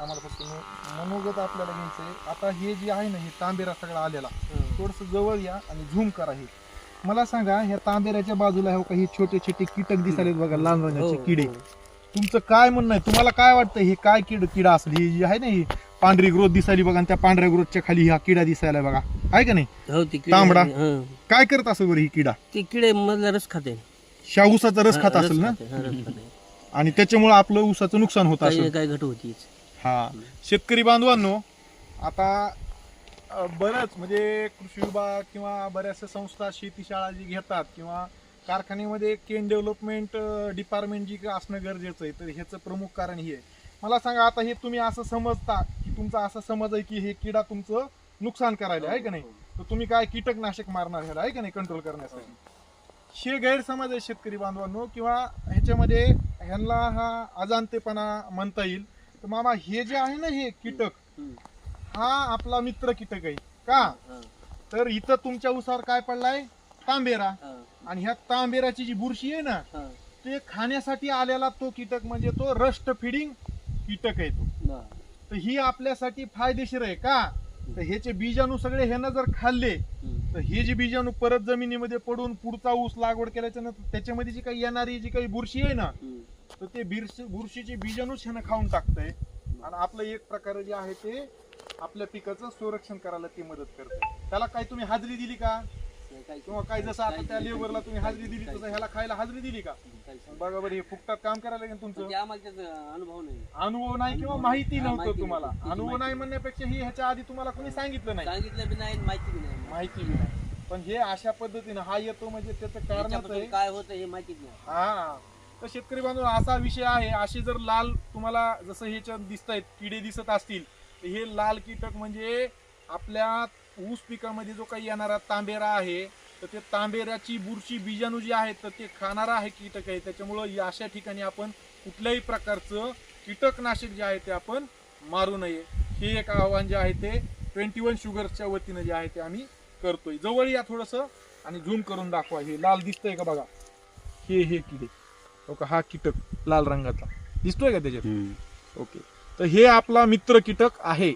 आम्हाला फक्त मनोगत आपल्याला घ्यायचंय. आता हे जे आहे ना हे तांबेरा सगळा आलेला थोडस जवळ या आणि झूम करा हे. मला सांगा ह्या तांबेऱ्याच्या बाजूला हो का हे छोटे छोटे कीटक दिसालेत बघा लाल रंगाचे हो, किडे. हो. तुमचं काय म्हणणं आहे? तुम्हाला काय वाटतं हे काय किड किडा असेल? ही जी आहे ना ही पांढरी ग्रोथ दिसायली बघा आणि त्या पांढऱ्या ग्रोथच्या खाली हा किडा दिसायला बघा. आहे का नाही? हो ती किडे तांबडा. हं. काय करत असेल बरं ही किडा? ती किडे मधला रस खाते. शाहूसाचा रस खात असेल ना? खाते, हं, रस खाते. आणि त्याच्यामुळे आपलं ऊसाचं नुकसान होत काही असेल. काय घट होतीच. हा. शेतकरी बांधवांनो आता अ, बरंच म्हणजे कृषी विभाग किंवा बऱ्याचशा संस्था शेतीशाळा जी घेतात किंवा कारखान्यामध्ये केन डेव्हलपमेंट डिपार्टमेंट जी असणं गरजेचं आहे तर ह्याचं प्रमुख कारण हे आहे. मला सांगा आता हे तुम्ही असं समजता की तुमचा असा समज आहे की हे किडा तुमचं नुकसान करायला आहे का नाही? तर तुम्ही काय कीटकनाशक मारणार ह्याला आहे का नाही कंट्रोल करण्यासाठी? हे गैरसमज आहे शेतकरी बांधवांनो किंवा ह्याच्यामध्ये ह्यांना हा अजाणतेपणा म्हणता येईल. तर मामा हे जे आहे ना हे कीटक हं. हा आपला मित्र कीटक आहे का हं, तर इथं तुमच्या उसावर काय पडलाय तांबेरा हं, आणि ह्या तांबेराची जी बुरशी आहे ना हं. ते खाण्यासाठी आलेला तो कीटक म्हणजे तो रस्ट फिडिंग कीटक आहे तो. तर ही आपल्यासाठी फायदेशीर आहे का तर ह्याचे बीजाणू सगळे ह्यानं जर खाल्ले हं. तर हे जे बीजाणू परत जमिनीमध्ये पडून पुढचा ऊस लागवड केल्याच्यानंतर त्याच्यामध्ये जी काही येणारी जी काही बुरशी आहे ना हं. तर ते बिरशी बुरशीचे बीजाणूच ह्यानं खाऊन टाकतंय. आणि आपलं एक प्रकारे जे आहे ते आपल्या पिकाचं संरक्षण करायला ते मदत करते. त्याला काही तुम्ही हाजरी दिली का? किंवा काही जसं आता त्या लेबरला तुम्ही हाजरी दिली तसं ह्याला खायला हाजरी दिली का? बघा बरं हे फुकटात काम करायला लागेल तुमचं. अनुभव नाही. अनुभव नाही किंवा माहिती नव्हतं माहिती तुम्हाला. अनुभव माहिती नाही म्हणण्यापेक्षा ही ह्याच्या आधी तुम्हाला कोणी सांगितलं नाही. सांगितलं बी नाही माहिती बी नाही. माहिती बी नाही. पण हे अशा पद्धतीनं हा येतो म्हणजे त्याचं आहे काय होतं हे माहितीच नाही. हा. तर शेतकरी बांधव असा विषय आहे असे जर लाल तुम्हाला जसं ह्याच्यात दिसत आहेत किडे दिसत असतील तर हे लाल कीटक म्हणजे आपल्या ऊस पिकामध्ये जो काही येणारा तांबेरा आहे तर ते तांबेऱ्याची बुरशी बीजाणू जी आहेत तर ते खाणारा आहे कीटक आहे. त्याच्यामुळं या अशा ठिकाणी आपण कुठल्याही प्रकारचं कीटकनाशक जे आहे ते आपण मारू नये. हे एक आव्हान जे आहे ते ट्वेंटी वन शुगर्सच्या वतीनं जे आहे ते आम्ही करतोय. जवळ या थोडंसं आणि झूम करून दाखवा. हे लाल दिसतंय का बघा? हे हे किडे. हो का हा कीटक लाल रंगाचा. दिसतोय का त्याच्यात? ओके. तर हे आपला मित्र कीटक आहे.